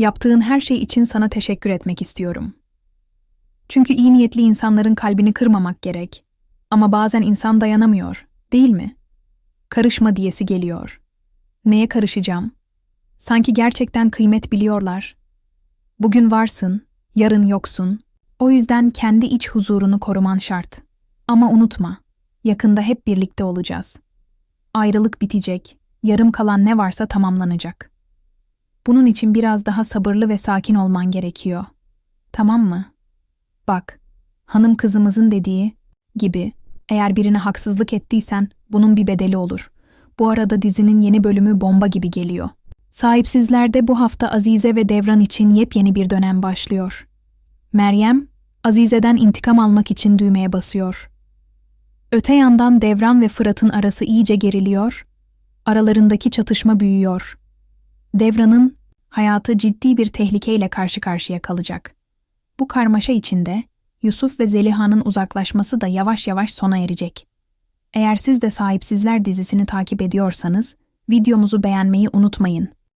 Yaptığın her şey için sana teşekkür etmek istiyorum. Çünkü iyi niyetli insanların kalbini kırmamak gerek. Ama bazen insan dayanamıyor, değil mi? Karışma diyesi geliyor. Neye karışacağım? Sanki gerçekten kıymet biliyorlar. Bugün varsın, yarın yoksun. O yüzden kendi iç huzurunu koruman şart. Ama unutma, yakında hep birlikte olacağız. Ayrılık bitecek, yarım kalan ne varsa tamamlanacak. Bunun için biraz daha sabırlı ve sakin olman gerekiyor. Tamam mı? Bak, hanım kızımızın dediği gibi eğer birine haksızlık ettiysen bunun bir bedeli olur. Bu arada dizinin yeni bölümü bomba gibi geliyor. Sahipsizlerde bu hafta Azize ve Devran için yepyeni bir dönem başlıyor. Meryem, Azize'den intikam almak için düğmeye basıyor. Öte yandan Devran ve Fırat'ın arası iyice geriliyor, aralarındaki çatışma büyüyor. Devran'ın hayatı ciddi bir tehlikeyle karşı karşıya kalacak. Bu karmaşa içinde Yusuf ve Zeliha'nın uzaklaşması da yavaş yavaş sona erecek. Eğer siz de Sahipsizler dizisini takip ediyorsanız, videomuzu beğenmeyi unutmayın.